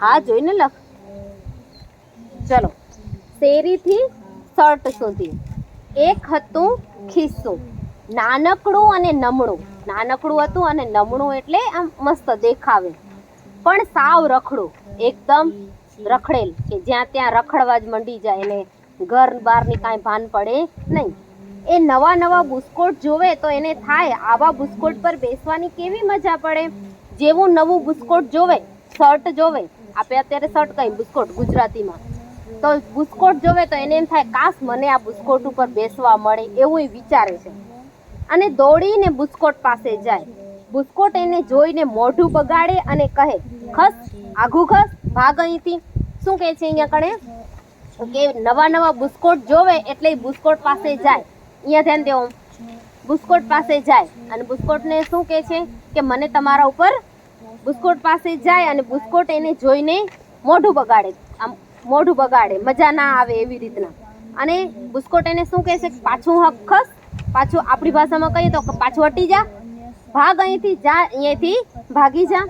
હા, જોઈને લખ. ચલો. શેરીથી શર્ટ સુધી એક હતું ખિસ્સું. નાનકડું અને નમણું. નાનકડું હતું અને નમણું એટલે આમ મસ્ત દેખાવે. પણ સાવ રખડું. એકદમ રખડેલ. કે જ્યાં ત્યાં રખડવા જ મંડી જાય એને ઘર બહારની કાંઈ ભાન પડે નહીં. એ નવા નવા બુસ્કોટ જોવે તો એને થાય, આવા બુસ્કોટ પર બેસવાની કેવી મજા પડે? જેવું નવું બુસ્કોટ જોવે, શર્ટ જોવે આપણે અત્યારે શર્ટ કહીએ બુસ્કોટ ગુજરાતીમાં. તો બુસ્કોટ જોવે તો એને એમ થાય, કાશ મને આ બુસ્કોટ ઉપર બેસવા મળે, એવું એ વિચારે છે. અને દોડીને બુસ્કોટ પાસે જાય. બુસ્કોટ એને જોઈને મોઢું બગાડે અને કહે, ખસ આઘું ખસ, ભાગ અહીંથી. શું કહે છે અહીંયા કણે? કે નવા નવા બુસ્કોટ જોવે એટલે બુસ્કોટ પાસે જાય. અહીંયા ધ્યાન દેવું. બુસ્કોટ પાસે જાય અને બુસ્કોટને શું કહે છે? કે મને તમારા ઉપર બુસ્કોટ પાસે જાય અને બુસ્કોટ એને જોઈને મોઢું બગાડે. આમ મોઢું બગાડે. મજા ના આવે એવી રીતના. અને બુસ્કોટ એને શું કહે છે? કે પાછું હક ખસ. પાછું આપણી ભાષામાં કહીએ તો પાછું હટી જા. ભાગ અહીંથી જા, અહીંયાથી ભાગી જા.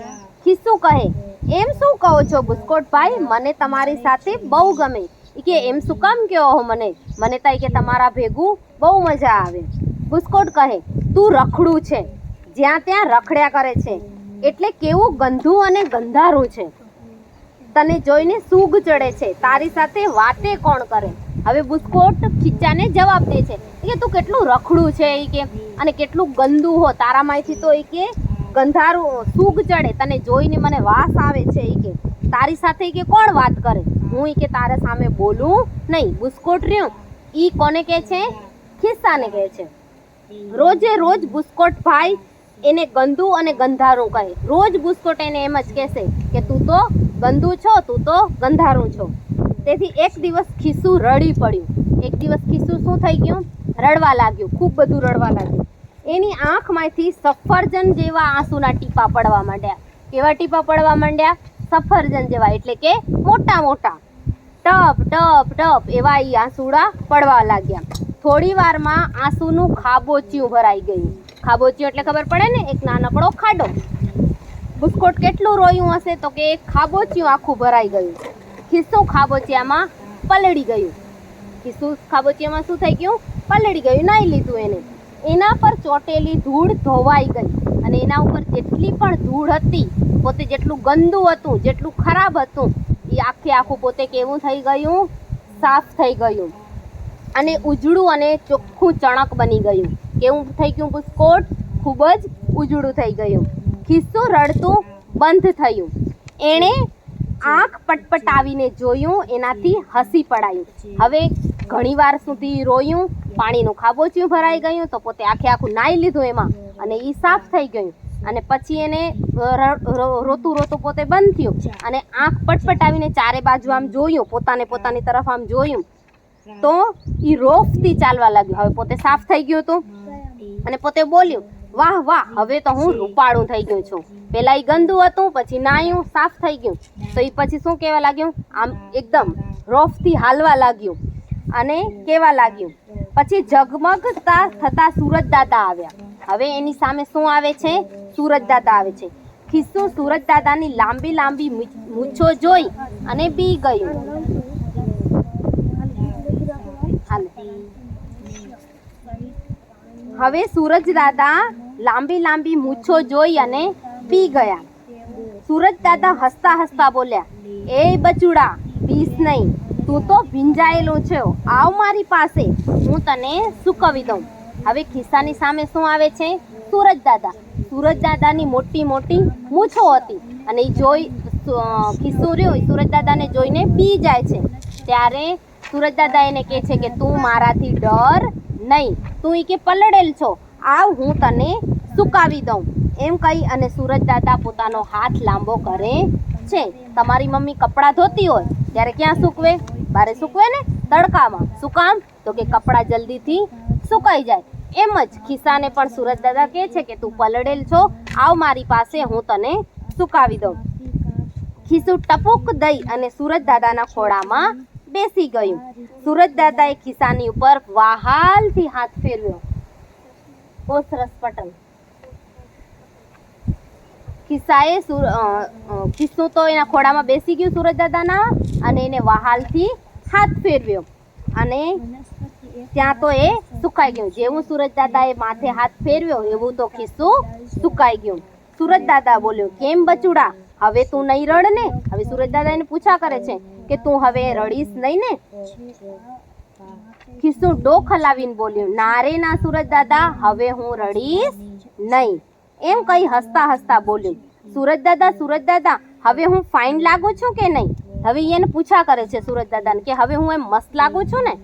ખિસ્સું કહે. એમ શું કહો છો બુસ્કોટ ભાઈ? મને તમારી સાથે બહુ ગમે. કે, એમ શું કામ કહો હો મને? મને તો કે, તમારા ભેગું બહુ મજા આવે. બુસ્કોટ કહે, તું રખડું છે. જ્યાં ત્યાં રખડ્યા કરે છે. એટલે કેવું ગંધુ અને ગંધારું છે. તને જોઈને સૂગ ચડે છે. તારી સાથે વાતે કોણ કરે? હવે બુસ્કોટ ખીચાને જવાબ દે છે. કે તું કેટલું રખડું છે એ કે? અને કેટલું ગંદુ હો. તારામાંથી તો એ કે ગંધારું સૂગ ચડે. તને જોઈને મને વાસ આવે છે એ કે. તારી સાથે કે કોણ વાત કરે? હું એ કે તારા સામે બોલું નહીં. બુસ્કોટ રહ્યું. ઈ કોને કહે છે? ખિસ્સાને કહે છે. રોજે રોજ બુસ્કોટ ભાઈ એને ગંદુ અને ગંધારું કહે. રોજ બુસ્કોટ એને એમ જ કહેશે કે તું તો ગંદુ છો, તું તો ગંધારું છો. તેથી એક દિવસ ખિસ્સું રડી પડ્યું. એક દિવસ ખિસ્સું શું થઈ ગયું? રડવા લાગ્યું, ખૂબ બધું રડવા લાગ્યું. એની આંખમાંથી સફરજન જેવા આંસુના ટીપા પડવા માંડ્યા. કેવા ટીપા પડવા માંડ્યા? સફરજન જેવા, એટલે કે મોટા મોટા. ટપ ટપ ટપ એવા એ આંસુડા પડવા લાગ્યા. થોડી વારમાં આંસુનું ખાબોચિયું ભરાઈ ગયું. ખાબોચિયું એટલે ખબર પડે ને, એક નાનકડો ખાડો. બુસ્કોટ કેટલું રોયું હશે તો કે એક ખાબોચિયું આખું ભરાઈ ગયું. ખિસ્સું ખાબોચિયામાં પલળી ગયું. ખિસ્સું ખાબોચિયામાં શું થઈ ગયું? પલળી ગયું, નાઈ લીધું એને. એના પર ચોટેલી ધૂળ ધોવાઈ ગઈ અને એના ઉપર જેટલી પણ ધૂળ હતી, પોતે જેટલું ગંદુ હતું, જેટલું ખરાબ હતું, એ આખે આખું પોતે કેવું થઈ ગયું? સાફ થઈ ગયું. અને ઉજળું અને ચોખ્ખું ચણક બની ગયું. કેવું થઈ ગયું? બુસ્કોટ ખૂબ જ ઉજળું થઈ ગયું. ખિસ્સું રડતું બંધ થયું. એણે આંખ પટપટાવીને જોયું, એનાથી હસી પડાયું. હવે ઘણીવાર સુધી રોયું, પાણીનું ખાબોચિયું ભરાઈ ગયું, તો પોતે આખે આખું નાઈ લીધું એમાં અને એ સાફ થઈ ગયું. અને પછી એને રોતું રોતું પોતે બંધ થયું. અને આંખ પટપટાવીને ચારે બાજુ આમ જોયું, પોતાને પોતાની તરફ આમ જોયું. તો એ રોફથી ચાલવા લાગ્યું. હવે પોતે સાફ થઈ ગયું હતું. અને પોતે બોલ્યું, વાહ વાહ, હવે તો હું રૂપાળું થઈ ગયું છું. પેલા એ ગંદુ હતું, પછી નાયું સાફ થઈ ગયું. તો એ પછી શું કહેવા લાગ્યું? આમ એકદમ રોફથી હાલવા લાગ્યું અને કેવા લાગ્યું, પછી ઝગમગતા થતા સુરતદાદા આવ્યા. હવે એની સામે શું આવે છે? સુરજ દાદા આવે છે. ખિસ્સું સુરજ દાદાની લાંબી લાંબી મૂછો જોઈ અને બી ગયું. હવે સૂરજ દાદા લાંબી લાંબી મૂછો જોઈ અને પી ગયા. સૂરજ દાદા હસતા હસતા બોલ્યા, એ બચુડા, પીસ નહીં. તું તો ભીંજાયેલો છે. આવ મારી પાસે. હું તને સૂકવી દઉં. હવે ખિસ્સાની સામે શું આવે છે? સૂરજ દાદા. સૂરજ દાદાની મોટી મોટી મૂછો હતી અને એ જોઈ ખિસ્સો રહ્યો ખિસ્સું રહ્યું એ સૂરજ દાદાને જોઈને પી જાય છે. ત્યારે સૂરજ દાદા એને કહે છે કે, તું મારાથી ડર નહીં, તું કે પલળેલ છો. આવ, હું તને સુકાવી દઉં. એમ કહી અને સુરજ દાદા પોતાનો હાથ લાંબો કરે છે. તમારી મમ્મી કપડાં ધોતી હોય, ત્યારે ક્યાં સૂકવે? બારે સૂકવે ને? તડકામાં. શું કામ તો કે કપડાં જલ્દીથી સુકાઈ જાય. એમ જ ખિસ્સાને પણ સુરજ દાદા કહે છે કે તું પલળેલ છો. આવ મારી પાસે, હું તને સુકાવી દઉં. ખિસ્સું ટપુક દઈ અને સુરજ દાદાના ખોળામાં બેસી ગયું. સૂરજ દાદાએ ખિસ્સાની ઉપર વાહાલથી હાથ ફેરવ્યો. બહુ સરસ પટલ. ખિસ્સાએ ખિસ્સું તો એના ખોડામાં બેસી ગયું સુરજ દાદાના અને એને વહાલથી હાથ ફેરવ્યો. અને ત્યાં તો એ સુકાઈ ગયું. જેવું સુરજ દાદાએ માથે હાથ ફેરવ્યો, એવું તો ખિસ્સું સુકાઈ ગયું. સુરત દાદા બોલ્યો, કેમ બચુડા? હવે તું નહીં રડ ને? હવે સુરજ દાદા એને પૂછા કરે છે કે તું હવે રડીશ નહીં ને? ખિસ્સું ડોક હલાવીને બોલ્યું, ના રે ના સુરજ દાદા હવે હું રડીશ નહીં. એમ કઈ હસતા હસતા બોલ્યું સુરજ દાદા સુરજ દાદા હવે હું ફાઇન લાગુ છું કે નહીં? હવે એને પૂછા કરે છે સુરજ દાદાને કે, હવે હું એમ મસ્ત લાગુ છું ને?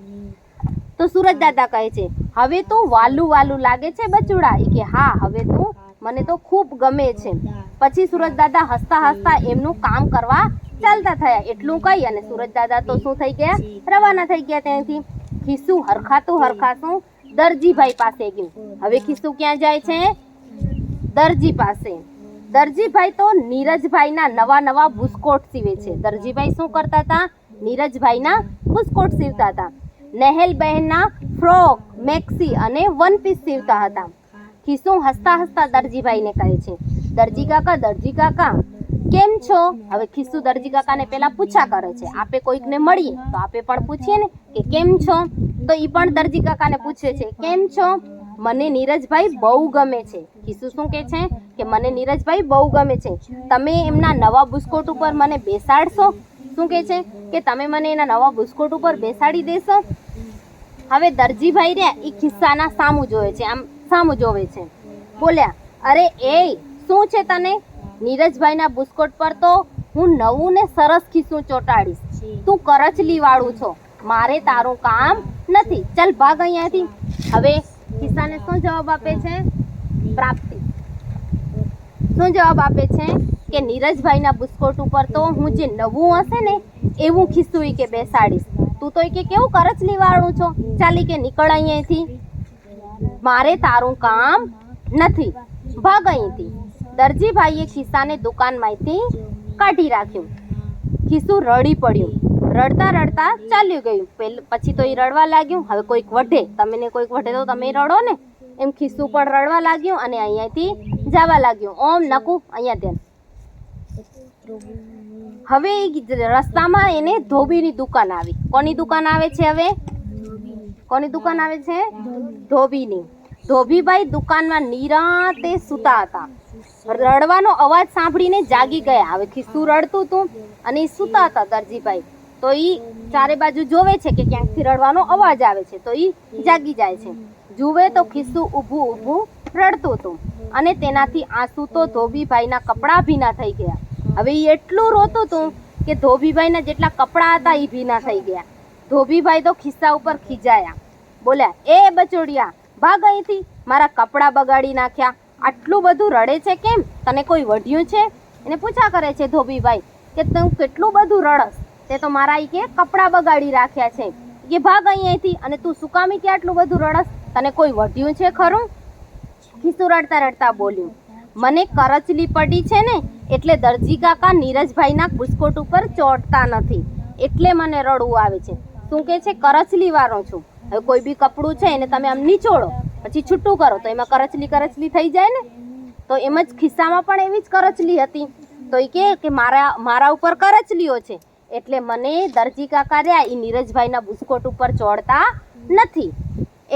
તો સુરજ દાદા કહે છે, હવે તું વાલું વાલું લાગે છે બચુડા. એ કે, હા, હવે તું મને તો ખૂબ ગમે છે. પછી સુરજ દાદા હસતા હસતા એમનું કામ કરવા ચાલતા થયા. એટલું કહી અને સુરજ દાદા તો શું થઈ ગયા? રવાના થઈ ગયા ત્યાંથી. ખિસ્સું હરખાતું હરખાતું દરજીભાઈ પાસે ગયું. હવે ખિસ્સું ક્યાં જાય છે? દરજી પાસે. દરજીભાઈ તો નીરજભાઈના નવા નવા બુસ્કોટ સીવે છે. દરજીભાઈ શું કરતા હતા? નીરજભાઈના બુસ્કોટ સીવતા હતા. નેહેલ બહેનના ફ્રોક, મેક્સી અને વન પીસ સીવતા હતા. ખિસ્સું હસતા હસતા દરજીભાઈને કહે છે, દરજી કાકા દરજી કાકા, કેમ છો? હવે ખિસ્સુ દરજી કાકાને પહેલા પૂછા કરે છે, આપે કોઈકને મળીએ? તો આપે પણ પૂછીએ ને કે, કેમ છો? તો એ પણ દરજી કાકાને પૂછે છે, કેમ છો? મને નીરજભાઈ બહુ ગમે છે. ખિસ્સુ શું કે છે? કે, મને નીરજભાઈ બહુ ગમે છે. તમે એમના નવા બુસ્કોટ ઉપર મને બેસાડશો? શું કે છે? કે, તમે મને એના નવા બુસ્કોટ ઉપર બેસાડી દેશો? હવે દરજીભાઈ રહ્યા એ ખિસ્સાના સામું જોવે છે, આમ સામું જોવે છે. બોલ્યા, અરે એ શું છે તને? નીરજભાઈના બુસ્કોટ પર તો હું નવું ને સરસ ખીસું ચોંટાડીશ. તું કરચલી વાળું છો. મારે તારું કામ નથી. ચાલ ભાગ અહીંયાથી. હવે ખિસ્સાને શું જવાબ આપે છે? પ્રાપ્તિ. શું જવાબ આપે છે? કે નીરજભાઈના બુસ્કોટ ઉપર તો હું જે નવું હશે ને, એવું ખિસ્સું ઈ કે બેસાડીશ. તું તો કે કેવું કરચલી વાળું છો? ચાલી કે નીકળ અહીંયાથી. મારે તારું કામ નથી. ભાગ અહીંથી દરજીભાઈએ ખિસ્સાને દુકાનમાંથી કાઢી રાખ્યું. ખિસ્સું રડી પડ્યું. રડતા રડતા ચાલ્યું ગયું. પેલ, પછી તો એ રડવા લાગ્યું. હવે કોઈક વઢે. તમને કોઈક વઢે તો તમે રડો ને. એમ ખિસ્સું પણ રડવા લાગ્યું અને અહીંયાથી જવા લાગ્યું. ઓમ નકુ, અહીંયા ધ્યાન. હવે એ રસ્તામાં એને ધોબીની દુકાન આવી. કોની દુકાન આવે છે હવે? કોની દુકાન આવે છે? ધોબીની. ધોબીભાઈ દુકાનમાં નિરાતે સૂતા હતા. રડવાનો અવાજ સાંભળીને જાગી ગયા. હવે ખિસ્સું રડતું હતું અને એ સૂતા હતા દરજીભાઈ. તો એ ચારે બાજુ જોવે છે કે ક્યાંકથી રડવાનો અવાજ આવે છે. તો એ જાગી જાય છે. જુએ તો ખિસ્સું ઊભું ઊભું રડતું હતું. અને તેનાથી આંસુ તો ધોબીભાઈના કપડાં ભીના થઈ ગયા. હવે એ એટલું રોતું હતું કે ધોબીભાઈના જેટલા કપડાં હતા એ ભીના થઈ ગયા. ધોબીભાઈ તો ખિસ્સા ઉપર ખીજાયા. બોલ્યા, એ બચોડિયા ભાગ અહીંથી મારા કપડાં બગાડી નાખ્યા. આટલું બધું રડે છે કેમ? તને કોઈ વઢ્યું છે? એને પૂછા કરે છે ધોબીભાઈ કે તું કેટલું બધું રડસ? તે તો મારા એ કે કપડાં બગાડી રાખ્યા છે. કે ભાગ અહીંયાથી અને તું સુકામી કે આટલું બધું રડસ? તને કોઈ વઢ્યું છે ખરું? ખીસું રડતા રડતા બોલ્યું. મને કરચલી પડી છે ને, એટલે દરજી કાકા નીરજભાઈના બિસ્કોટ ઉપર ચોંટતા નથી. એટલે મને રડવું આવે છે. શું કે છે? કરચલી વાળો છું. હવે કોઈ બી કપડું છે એને તમે આમ નીચોડો, પછી છૂટું કરો. તો એમાં કરચલી કરચલી થઈ જાય ને? તો એમ જ ખિસ્સામાં પણ એવી જ કરચલી હતી. તો એ કહે કે મારા મારા ઉપર કરચલીઓ છે. એટલે મને દરજી કાકા રહ્યા એ નીરજભાઈના બુસ્કોટ ઉપર ચોડતા નથી.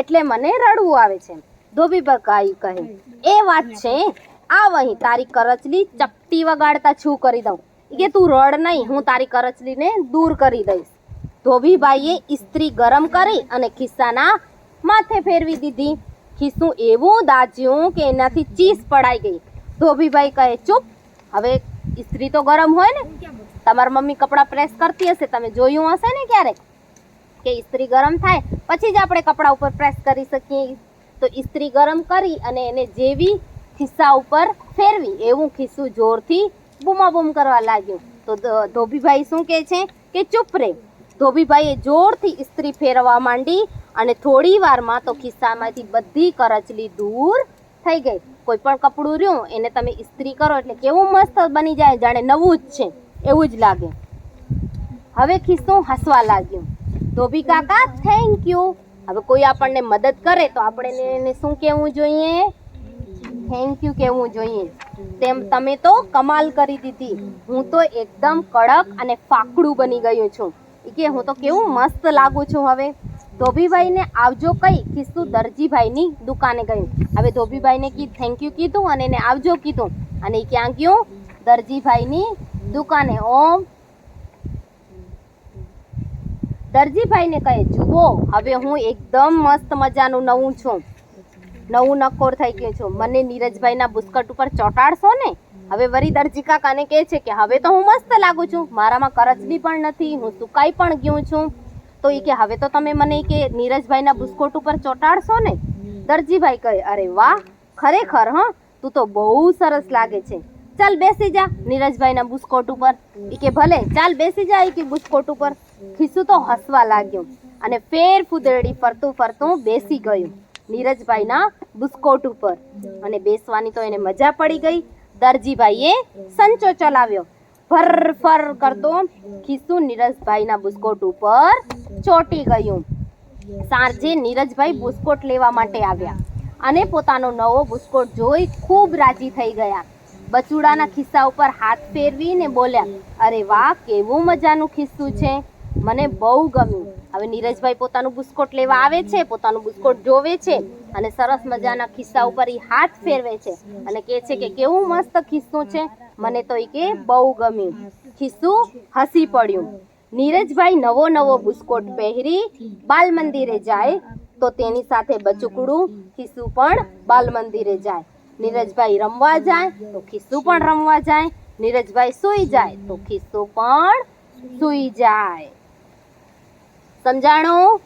એટલે મને રડવું આવે છે ધોબી બકાઈ કહે. એ વાત છે આવ અહીં તારી કરચલી ચપટી વગાડતા છું કરી દઉં. કે તું રડ નહીં, હું તારી કરચલીને દૂર કરી દઈશ. ધોબીભાઈએ ઇસ્ત્રી ગરમ કરી અને ખિસ્સાના માથે ફેરવી દીધી. ખિસ્સું એવું દાજ્યું કે એનાથી ચીસ પડાઈ ગઈ. ધોબીભાઈ કહે, ચૂપ, હવે ઇસ્ત્રી તો ગરમ હોય ને. તમારી મમ્મી કપડાં પ્રેસ કરતી હશે, તમે જોયું હશે ને ક્યારેક કે ઇસ્ત્રી ગરમ થાય? પછી જ આપણે કપડા ઉપર પ્રેસ કરી શકીએ. તો ઇસ્ત્રી ગરમ કરી અને એને જેવી ખિસ્સા ઉપર ફેરવી. એવું ખિસ્સું જોરથી બૂમાબૂમ કરવા લાગ્યું. તો ધોબીભાઈ શું કહે છે? કે, ચૂપ રે. ધોબીભાઈએ જોરથી ઇસ્ત્રી ફેરવવા માંડી અને થોડી વારમાં તો ખિસ્સામાંથી બધી કરચલી દૂર થઈ ગઈ. કોઈ પણ કપડું રહ્યું, એને તમે ઇસ્ત્રી કરો એટલે કેવું મસ્ત બની જાય, જાણે નવું જ છે, એવું જ લાગે. હવે ખિસ્સું હસવા લાગ્યું. ધોબી કાકા થેન્ક યુ હવે કોઈ આપણને મદદ કરે તો આપણે એને શું કહેવું જોઈએ? થેન્ક યુ કહેવું જોઈએ. તેમ તમે તો કમાલ કરી દીધી. હું તો એકદમ કડક અને ફાકડું બની ગયો છું. કે હું તો કેવું મસ્ત લાગુ છું હવે. ધોબીભાઈને આવજો કઈ, ખિસ્સુ દરજીભાઈની દુકાને ગયું. હવે ધોબીભાઈને કી થેન્ક યુ કીધું અને એને આવજો કીધું. અને એ ક્યાં ગયું? દરજીભાઈની દુકાને. ઓમ. દરજીભાઈને કહે, જુઓ, હવે હું એકદમ મસ્ત મજાનું નવું છું. નવું નકોર થઈ ગયું છું. મને નીરજભાઈના બુસ્કટ ઉપર ચોંટાડશો ને? હવે વરી દરજી કાકાને કહે છે કે હવે તો હું મસ્ત લાગુ છું. મારામાં કરચલી પણ નથી, હું સુકાઈ પણ ગયું છું. તો એ કે હવે તો તમે મને કે નીરજભાઈના બુસ્કોટ ઉપર ચોંટાડશો ને? દરજીભાઈ કહે, અરે વાહ, ખરેખર, હા? તું તો બહુ સરસ લાગે છે. ચાલ બેસી જા નીરજભાઈના બુસ્કોટ ઉપર. ઈ કે, ભલે, ચાલ બેસી જા એ કે બુસ્કોટ ઉપર. ખિસ્સું તો હસવા લાગ્યું અને ફેર ફૂદરડી ફરતું ફરતું બેસી ગયું નીરજભાઈના બુસ્કોટ ઉપર. અને બેસવાની તો એને મજા પડી ગઈ. દરજીભાઈએ સંચો ચલાવ્યો. ફર ફર કરતો ખિસ્સુ નીરજભાઈના બુસ્કોટ ઉપર ચોંટી ગયું. સાંજે નીરજભાઈ બુસ્કોટ લેવા માટે આવ્યા અને પોતાનો નવો બુસ્કોટ જોઈ ખૂબ રાજી થઈ ગયા. બચુડાના ખિસ્સા ઉપર હાથ ફેરવીને બોલ્યા, અરે વાહ, કેવું મજાનું ખિસ્સું છે. મને બહુ ગમ્યું. હવે નીરજભાઈ પોતાનું બુસ્કોટ લેવા આવે છે, પોતાનું બુસ્કોટ જોવે છે અને સરસ મજાના ખિસ્સા ઉપર એ હાથ ફેરવે છે અને કહે છે કે કેવું મસ્ત ખિસ્સું છે. મને તો એ કે બહુ ગમ્યું. ખિસ્સું હસી પડ્યું. નીરજભાઈ નવો નવો બુસ્કોટ પહેરી બાલ મંદિરે જાય તો તેની સાથે બચુકડું, ખિસ્સું પણ બાલ મંદિરે જાય. નીરજભાઈ રમવા જાય તો ખિસ્સું પણ રમવા જાય. નીરજભાઈ સૂઈ જાય તો ખિસ્સું પણ સૂઈ જાય. સમજાણું?